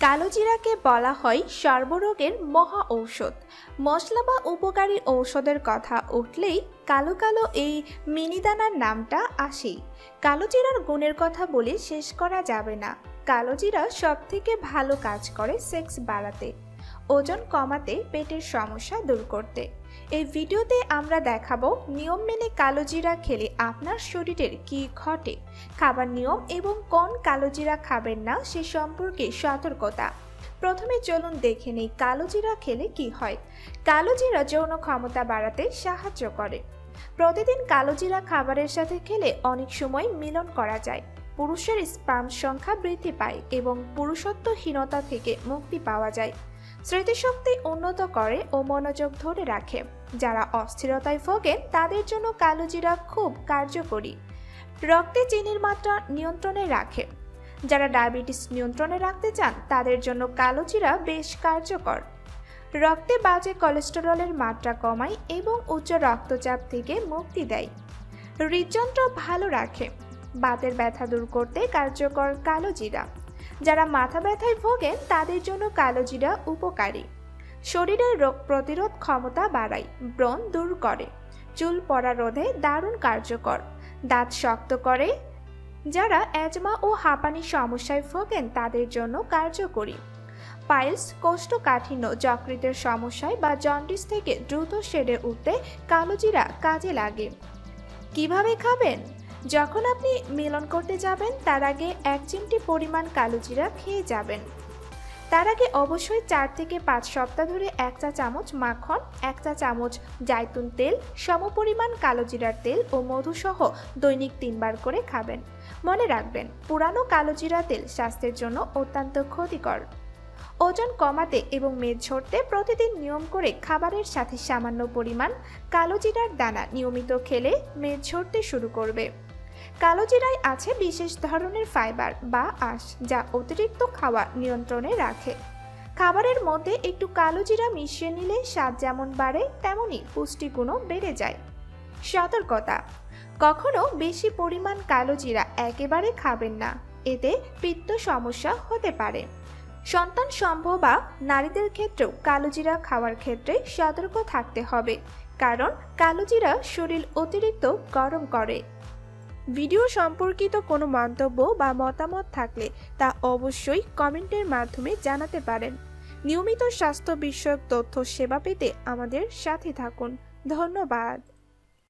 কালোজিরাকে বলা হয় সর্বরোগের মহা ঔষধ। মশলা বা উপকারী ঔষধের কথা উঠলেই কালো কালো এই মিনিদানার নামটা আসেই কালোজিরার গুণের কথা বলে শেষ করা যাবে না। কালোজিরা সবথেকে ভালো কাজ করে সেক্স বাড়াতে। ওজন কমাতে পেটের সমস্যা দূর করতে। এই ভিডিওতে আমরা দেখাবো নিয়ম মেনে কালোজিরা খেলে আপনার শরীরের কি ঘটে, খাবার নিয়ম এবং কোন কালোজিরা খাবেন না সে সম্পর্কে সতর্কতা। প্রথমে চলুন দেখে নেই কালোজিরা খেলে কি হয়। কালোজিরা যৌন ক্ষমতা বাড়াতে সাহায্য করে। প্রতিদিন কালোজিরা খাবারের সাথে খেলে অনেক সময় মিলন করা যায়। পুরুষের স্পাম সংখ্যা বৃদ্ধি পায় এবং পুরুষত্বহীনতা থেকে মুক্তি পাওয়া যায়। স্মৃতিশক্তি উন্নত করে ও মনোযোগ ধরে রাখে। যারা অস্থিরতায় ভোগেন তাদের জন্য কালোজিরা খুব কার্যকরী। রক্তে চিনির মাত্রা নিয়ন্ত্রণে রাখে। যারা ডায়াবেটিস নিয়ন্ত্রণে রাখতে চান, তাদের জন্য কালোজিরা বেশ কার্যকর। রক্তে বাজে কোলেস্টেরলের মাত্রা কমায় এবং উচ্চ রক্তচাপ থেকে মুক্তি দেয়। হৃদযন্ত্র ভালো রাখে। বাতের ব্যথা দূর করতে কার্যকর কালোজিরা। যারা মাথা ব্যথায় ভোগেন তাদের জন্য কালোজিরা উপকারী। শরীরের রোগ প্রতিরোধ ক্ষমতা বাড়ায়, ব্রণ দূর করে। চুল পড়া রোধে দারুণ কার্যকর। দাঁত শক্ত করে। যারা অ্যাজমা ও হাঁপানি সমস্যায় ভোগেন, তাদের জন্য কার্যকরী। পাইলস কোষ্ঠকাঠিন্য, যকৃতের সমস্যায় বা জন্ডিস থেকে দ্রুত সেরে উঠতে কালোজিরা কাজে লাগে। কীভাবে খাবেন? যখন আপনি মিলন করতে যাবেন, তার আগে এক চিমটি পরিমাণ কালো জিরা খেয়ে যাবেন। তার আগে অবশ্যই চার থেকে পাঁচ সপ্তাহ ধরে এক চা চামচ মাখন, এক চা চামচ জায়তুন তেল, সমপরিমাণ কালোজিরার তেল ও মধুসহ দৈনিক তিনবার করে খাবেন। মনে রাখবেন, পুরানো কালো জিরা তেল স্বাস্থ্যের জন্য অত্যন্ত ক্ষতিকর। ওজন কমাতে এবং মেদ ঝরতে প্রতিদিন নিয়ম করে খাবারের সাথে সামান্য পরিমাণ কালো জিরার দানা নিয়মিত খেলে মেদ ঝরতে শুরু করবে। কালোজিরায় আছে বিশেষ ধরনের ফাইবার বা আঁশ যা অতিরিক্ত খাওয়া নিয়ন্ত্রণে রাখে। খাবারের মধ্যে একটু কালোজিরা মিশিয়ে নিলে স্বাদ যেমন বাড়ে, তেমনই পুষ্টিগুণও বেড়ে যায়। সতর্কতা। কখনো বেশি পরিমাণ কালোজিরা একেবারে খাবেন না। এতে পিত্ত সমস্যা হতে পারে। সন্তান সম্ভব নারীদের ক্ষেত্রেও কালোজিরা খাওয়ার ক্ষেত্রে সতর্ক থাকতে হবে, কারণ কালোজিরা শরীর অতিরিক্ত গরম করে। ভিডিও সম্পর্কিত কোনো মন্তব্য বা মতামত থাকলে তা অবশ্যই কমেন্টের মাধ্যমে জানাতে পারেন। নিয়মিত স্বাস্থ্য বিষয়ক তথ্য সেবা পেতে আমাদের সাথে থাকুন। ধন্যবাদ।